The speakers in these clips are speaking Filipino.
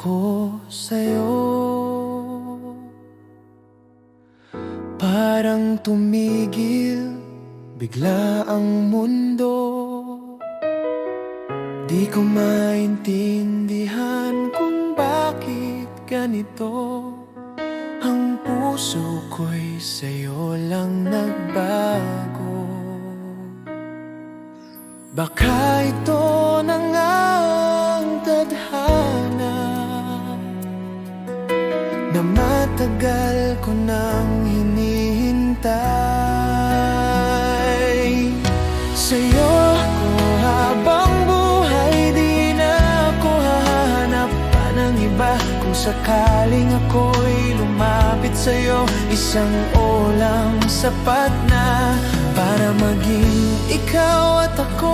ko sa'yo Parang tumigil bigla ang mundo. Di ko maintindihan kung bakit ganito. Ang puso ko'y sa'yo lang nagbago. Baka ito Na matagal ko nang hinihintay. Sa'yo ako habang buhay Di na ako hahanap. Pa ng iba Kung sakaling ako'y lumapit sa'yo Isang o lang sapat na Para maging ikaw at ako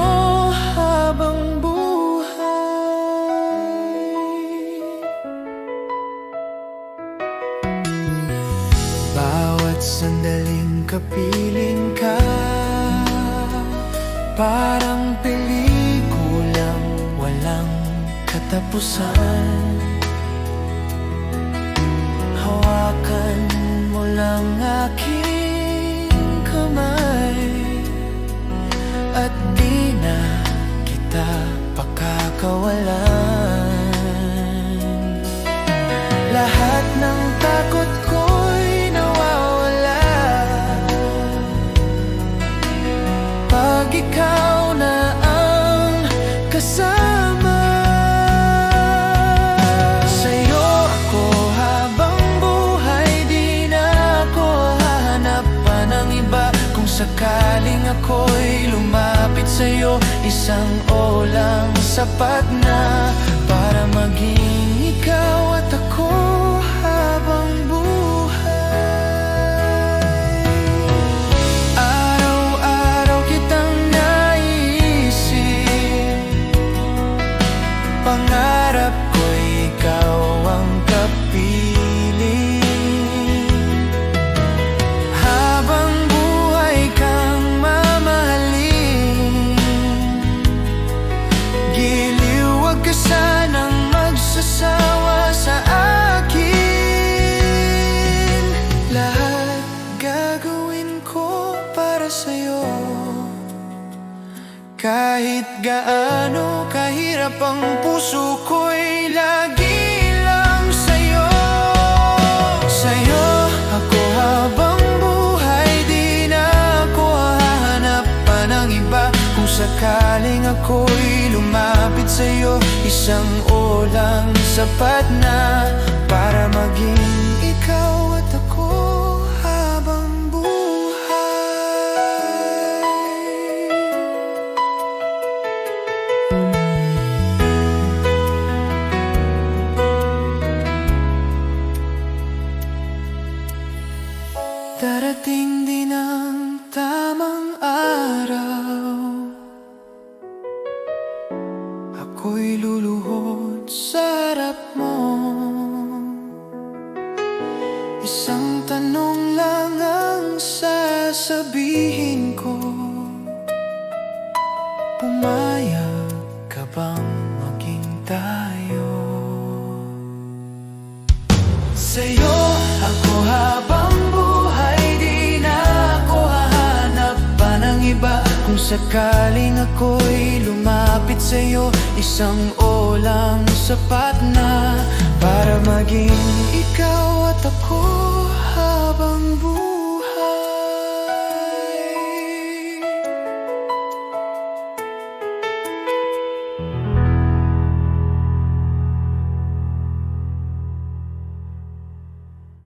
habang buhay sandaling kapiling ka Parang pelikulang walang katapusan. Hawakan mo lang aking kamay At di na kita pakakawalan sakaling ako'y lumapit sa'yo Isang o lang sapat na Para maging ikaw at ka sanang magsasawa sa akin. Lahat ko para sa'yo. Kahit gaano kahirap ang puso ko'y sakaling ako'y lumapit sa'yo Isang o lang sapat na Para maging ikaw at ako habang buhay. Darating din ang tamang araw Ako'y luluhod sa harap mo. Isang tanong lang ang sasabihin ko. Pumayag ka bang maging tayo? Sa'yo ako habang buhay Di na ako hahanap pa ng iba kung sakaling ako'y lumapit sa'yo Isang olang sapat na Para maging ikaw at ako habang buhay.